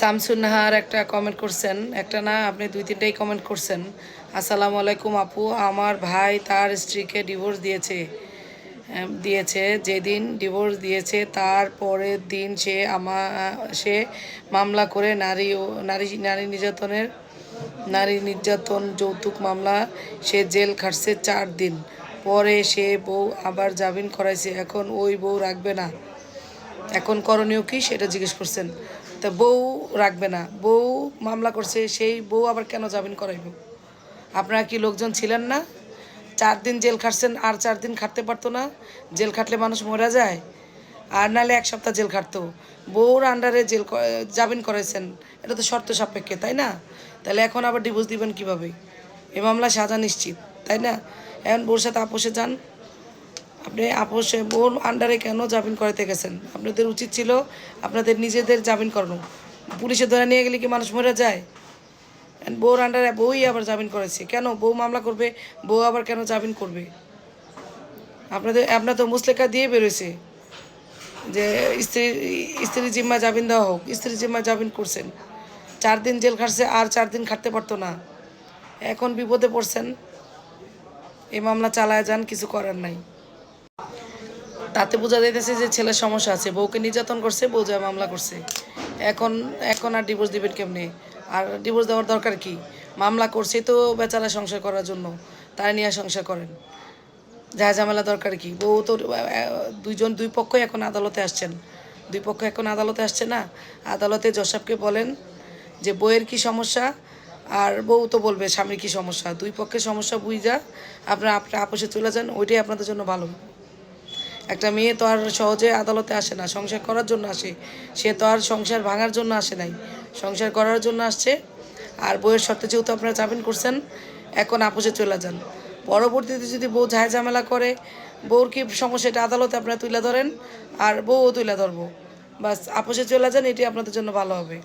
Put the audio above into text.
শামসুন্নাহার একটা কমেন্ট করছেন। একটা না, আপনি দুই তিনটাই কমেন্ট করছেন। আসসালামু আলাইকুম আপু, আমার ভাই তার স্ত্রীকে ডিভোর্স দিয়েছে। দিয়েছে, যেদিন ডিভোর্স দিয়েছে, তার পরের দিন সে আমা, সে মামলা করে নারী ও, নারী নারী নির্যাতনের, নারী নির্যাতন যৌতুক মামলা সে জেল খাটছে চার দিন। পরে সে বউ আবার জামিন করাইছে। এখন ওই বউ রাখবে না। এখন করণীয় কি সেটা জিজ্ঞেস করছেন। তা বউ রাখবে না। বউ মামলা করছে, সেই বউ আবার কেন জামিন করাইব? আপনারা কি লোকজন ছিলেন না? চার দিন জেল খাটছেন, আর চার দিন খাটতে পারতো না। জেল খাটলে মানুষ মরা যায়, আর নাহলে এক সপ্তাহ জেল খাটতো। বউর আন্ডারে জেল জামিন করাইছেন, এটা তো শর্ত সাপেক্ষে, তাই না? তাহলে এখন আবার ডিভোর্স দিবেন কীভাবে? এ মামলা সাজা নিশ্চিত, তাই না? এখন বউর সাথে আপোষে যান। আপনি আপোষে বোন আন্ডারে কেন জামিন করাতে গেছেন? আপনাদের উচিত ছিল আপনাদের নিজেদের জামিন করানো। পুলিশে ধরে নিয়ে গেলে কি মানুষ মরে যায়? বউর আন্ডারে বউই আবার জামিন করেছে। কেন? বউ মামলা করবে, বউ আবার কেন জামিন করবে? আপনাদের, আপনার তো মুসলেখা দিয়ে বেরোয়েছে যে স্ত্রী স্ত্রীর জিম্মা জামিন দেওয়া হোক স্ত্রীর জিম্মা জামিন করছেন। চার দিন জেল খাটছে, আর চার দিন খাটতে পারতো না। এখন বিপদে পড়ছেন, এই মামলা চালায় যান, কিছু করার নাই। তাতে বোঝা যাইতেছে যে ছেলের সমস্যা আছে, বউকে নির্যাতন করছে, বউ যা মামলা করছে। এখন এখন আর ডিভোর্স দিবেন কেমনে? আর ডিভোর্স দেওয়ার দরকার কি? মামলা করছে তো বেচারা সংসার করার জন্য, তারা নিয়ে সংসার করেন। যা ঝামেলা দরকার কি? বউ তো দুইজন, দুই পক্ষই এখন আদালতে আসছেন। দুই পক্ষ এখন আদালতে আসছে না। আদালতে জসাবকে বলেন যে বইয়ের কি সমস্যা? আর বউ তো বলবে, স্বামীর কি সমস্যা? দুই পক্ষের সমস্যা বুঝা আপনারা আপনার আপোষে চলে যান, ওইটাই আপনাদের জন্য ভালো। একটা মেয়ে তো আর সহজে আদালতে আসে না, সংসার করার জন্য আসে। সে তো আর সংসার ভাঙার জন্য আসে নাই। সংসার করার জন্য আসছে। আর বইয়ের শর্তে যেহেতু আপনারা জামিন করছেন, এখন আপোষে চলে যান। পরবর্তীতে যদি বউ ঝায় ঝামেলা করে, বউর কি সমস্যা এটা আদালতে আপনারা তুলে ধরেন, আর বউও তুলে ধরবো। বাস, আপোষে চলে যান, এটি আপনাদের জন্য ভালো হবে।